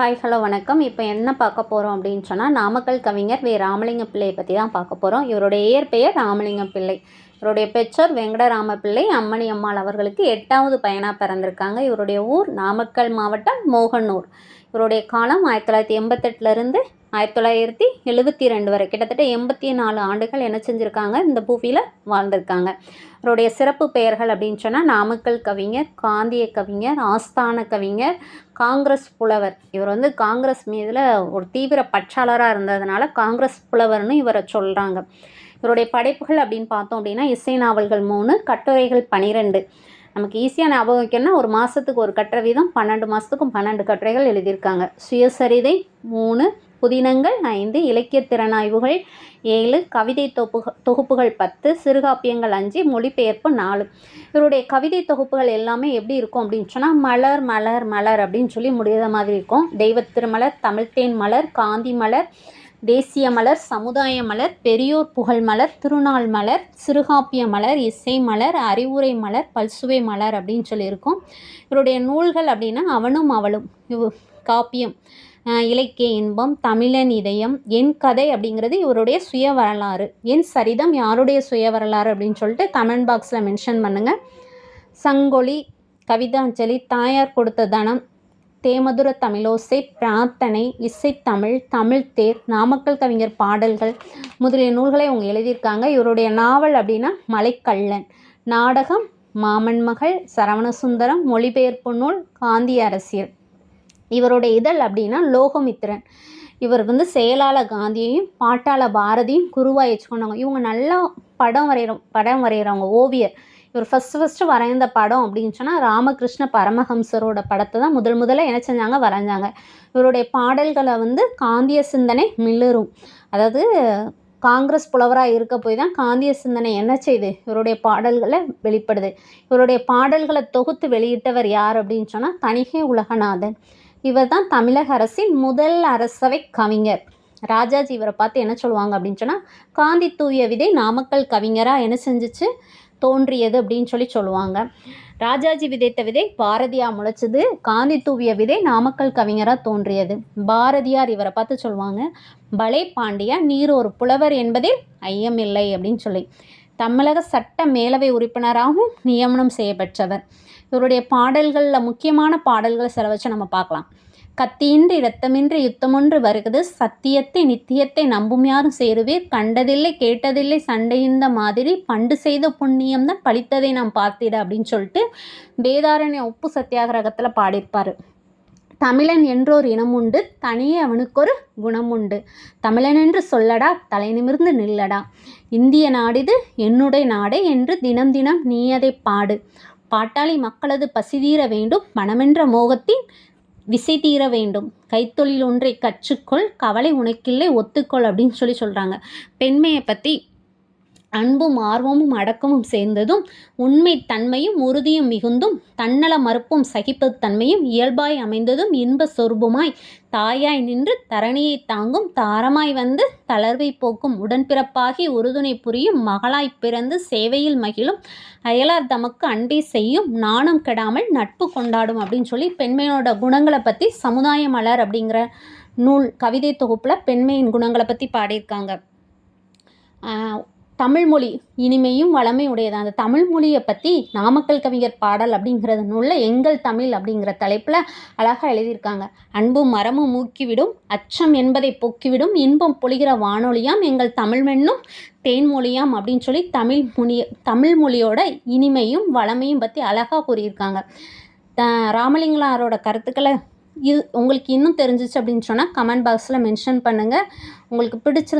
Hi hello வணக்கம். இப்போ என்ன பார்க்க போகிறோம் அப்படின்னு சொன்னால் நாமக்கல் கவிஞர் வே. ராமலிங்க பிள்ளையை பற்றி தான் பார்க்க போகிறோம் இவருடைய இயற்பெயர் ராமலிங்க பிள்ளை. இவருடைய பெற்றோர் வெங்கடராம பிள்ளை அம்மணி அம்மாள் அவர்களுக்கு எட்டாவது பையனாக பிறந்திருக்காங்க. இவருடைய ஊர் நாமக்கல் மாவட்டம் மோகனூர். இவருடைய காலம் ஆயிரத்தி தொள்ளாயிரத்தி எண்பத்தெட்டுலேருந்து ஆயிரத்தி தொள்ளாயிரத்தி எழுபத்தி ரெண்டு வரை. கிட்டத்தட்ட எண்பத்தி நாலு ஆண்டுகள் என்ன செஞ்சுருக்காங்க இந்த பூவியில் வாழ்ந்திருக்காங்க. அவருடைய சிறப்பு பெயர்கள் அப்படின்னு சொன்னால் நாமக்கல் கவிஞர் காந்திய கவிஞர் ஆஸ்தான கவிஞர் காங்கிரஸ் புலவர். இவர் வந்து காங்கிரஸ் மீதில் ஒரு தீவிர பற்றாளராக இருந்ததுனால காங்கிரஸ் புலவர்னு இவரை சொல்கிறாங்க இவருடைய படைப்புகள் அப்படின்னு பார்த்தோம் அப்படின்னா இசை நாவல்கள் மூணு கட்டுரைகள் பனிரெண்டு. நமக்கு ஈஸியாக ஞாபகம் வைக்கணும்னா ஒரு மாதத்துக்கு ஒரு கட்டுரை வீதம் பன்னெண்டு மாதத்துக்கும் பன்னெண்டு கட்டுரைகள் எழுதியிருக்காங்க. சுயசரிதை மூணு புதினங்கள் ஐந்து இலக்கிய திறனாய்வுகள் ஏழு கவிதை தொப்பு தொகுப்புகள் பத்து சிறுகாப்பியங்கள் அஞ்சு மொழிபெயர்ப்பு நாலு. இவருடைய கவிதை தொகுப்புகள் எல்லாமே எப்படி இருக்கும் அப்படின்னு சொன்னால் மலர் மலர் மலர் அப்படின்னு சொல்லி முடியாத மாதிரி இருக்கும். தெய்வ திருமலர் தமிழ்த்தேன் மலர் காந்தி மலர் தேசிய மலர் சமுதாய மலர் பெரியோர் புகழ் மலர் திருநாள் மலர் சிறுகாப்பிய மலர் இசை மலர் அறிவுரை மலர் பல்சுவை மலர் அப்படின்னு சொல்லியிருக்கோம். இவருடைய நூல்கள் அப்படின்னா அவனும் அவளும் காப்பியம் இலக்கிய இன்பம் தமிழன் இதயம் என் கதை அப்படிங்கிறது இவருடைய சுய வரலாறு. என் சரிதம் யாருடைய சுய வரலாறு அப்படின்னு சொல்லிட்டு கமெண்ட் பாக்ஸில் மென்ஷன் பண்ணுங்கள் சங்கொலி கவிதாஞ்சலி தாயார் கொடுத்த தனம் தேமதுர தமிழோசை பிரார்த்தனை இசைத்தமிழ் தமிழ் தேர் நாமக்கல் கவிஞர் பாடல்கள் முதலிய நூல்களை அவங்க எழுதியிருக்காங்க. இவருடைய நாவல் அப்படின்னா மலைக்கள்ளன். நாடகம் மாமன் மகள் சரவணசுந்தரம் மொழிபெயர்ப்பு நூல் காந்தி அரசியல். இவருடைய இதழ் அப்படின்னா லோகமித்திரன். இவர் வந்து செயலாள காந்தியையும் பாட்டாள பாரதியும் குருவாக வச்சுக்கொண்டாங்க இவங்க நல்லா படம் வரைகிறோம் படம் வரைகிறவங்க ஓவியர். இவர் ஃபஸ்ட்டு ஃபஸ்ட்டு வரைந்த படம் அப்படின்னு சொன்னால் ராமகிருஷ்ண பரமஹம்சரோட படத்தை தான் முதல் முதல்ல என்ன செஞ்சாங்க வரைஞ்சாங்க. இவருடைய பாடல்களை வந்து காந்திய சிந்தனை மில்லரும். அதாவது காங்கிரஸ் புலவராக இருக்க போய் தான் காந்திய சிந்தனை என்ன செய்து இவருடைய பாடல்களை வெளிப்படுது. இவருடைய பாடல்களை தொகுத்து வெளியிட்டவர் யார் அப்படின்னு சொன்னால் தணிகை உலகநாதன். இவர் தான் தமிழக அரசின் முதல் அரசவை கவிஞர். ராஜாஜி இவரை பார்த்து என்ன சொல்லுவாங்க அப்படின்னு சொன்னால் காந்தி தூய விதை நாமக்கல் கவிஞராக என்ன செஞ்சிச்சு? தோன்றியது அப்படின்னு சொல்லி சொல்லுவாங்க. ராஜாஜி விதைத்த விதை பாரதியார் முளைச்சது. காந்தி தூவிய விதை நாமக்கல் கவிஞராக தோன்றியது. பாரதியார் இவரை பார்த்து சொல்லுவாங்க பலே பாண்டியா நீர் ஒரு புலவர் என்பதில் ஐயமில்லை அப்படின்னு சொல்லி. தமிழக சட்ட மேலவை உறுப்பினராகவும் நியமனம் செய்யப்பெற்றவர். இவருடைய பாடல்களில் முக்கியமான பாடல்களை சில வச்சு நம்ம பார்க்கலாம். கத்தியின்றி இரத்தமின்றி யுத்தமொன்று வருகிறது. சத்தியத்தை நித்தியத்தை நம்பும் யாரும் சேருவீர். கண்டதில்லை கேட்டதில்லை சண்டைந்த மாதிரி பண்டு செய்த புண்ணியம் தான் பழித்ததை நாம் பார்த்திட அப்படின்னு சொல்லிட்டு வேதாரண்ய உப்பு சத்தியாகிரகத்தில் பாடியிருப்பார். தமிழன் என்றோர் இனம் உண்டு தனியே அவனுக்கொரு குணம் உண்டு தமிழன் என்று சொல்லடா தலை நிமிர்ந்து நில்லடா. இந்திய நாடிது என்னுடைய நாடே என்று தினம் தினம் நீ அதை பாடு. பாட்டாளி மக்களது பசிதீர வேண்டும் மனமென்ற மோகத்தின் விசை தீர வேண்டும். கைத்தொழில் ஒன்றை கற்றுக்கொள் கவலை உனக்கில்லை ஒத்துக்கொள் அப்படின்னு சொல்லி சொல்கிறாங்க பெண்மையை பற்றி அன்பும் ஆர்வமும் அடக்கமும் சேர்ந்ததும் உண்மை தன்மையும் உறுதியும் மிகுந்தும் தன்னல மறுப்பும் சகிப்பது தன்மையும் இயல்பாய் அமைந்ததும் இன்ப சொருபுமாய் தாயாய் நின்று தரணியை தாங்கும் தாரமாய் வந்து தளர்வை போக்கும் உடன்பிறப்பாகி உறுதுணை புரியும் மகளாய் பிறந்து சேவையில் மகிழும் அயலார் தமக்கு அன்பை செய்யும் நாணம் கெடாமல் நட்பு கொண்டாடும் அப்படின்னு சொல்லி பெண்மையோட குணங்களை பற்றி சமுதாய மலர் அப்படிங்கிற நூல் கவிதை தொகுப்பில் பெண்மையின் குணங்களை பற்றி பாடியிருக்காங்க. தமிழ்மொழி இனிமையும் வளமை உடையது? அந்த தமிழ் மொழியை பற்றி நாமக்கல் கவிஞர் பாடல் அப்படிங்கிறது நூலில் எங்கள் தமிழ் அப்படிங்கிற தலைப்பில் அழகாக எழுதியிருக்காங்க. அன்பும் மரமும் மூக்கிவிடும் அச்சம் என்பதை போக்கிவிடும் இன்பம் பொழிகிற வானொலியாம் எங்கள் தமிழ்மென்னும் தேன்மொழியாம் அப்படின்னு சொல்லி தமிழ் மொழி தமிழ் மொழியோட இனிமையும் வளமையும் பற்றி அழகாக கூறியிருக்காங்க. த ராமலிங்கனாரோட கருத்துக்களை இது உங்களுக்கு இன்னும் தெரிஞ்சிச்சு அப்படின்னு சொன்னால் கமெண்ட் பாக்ஸில் மென்ஷன் பண்ணுங்கள் உங்களுக்கு பிடிச்சிருந்த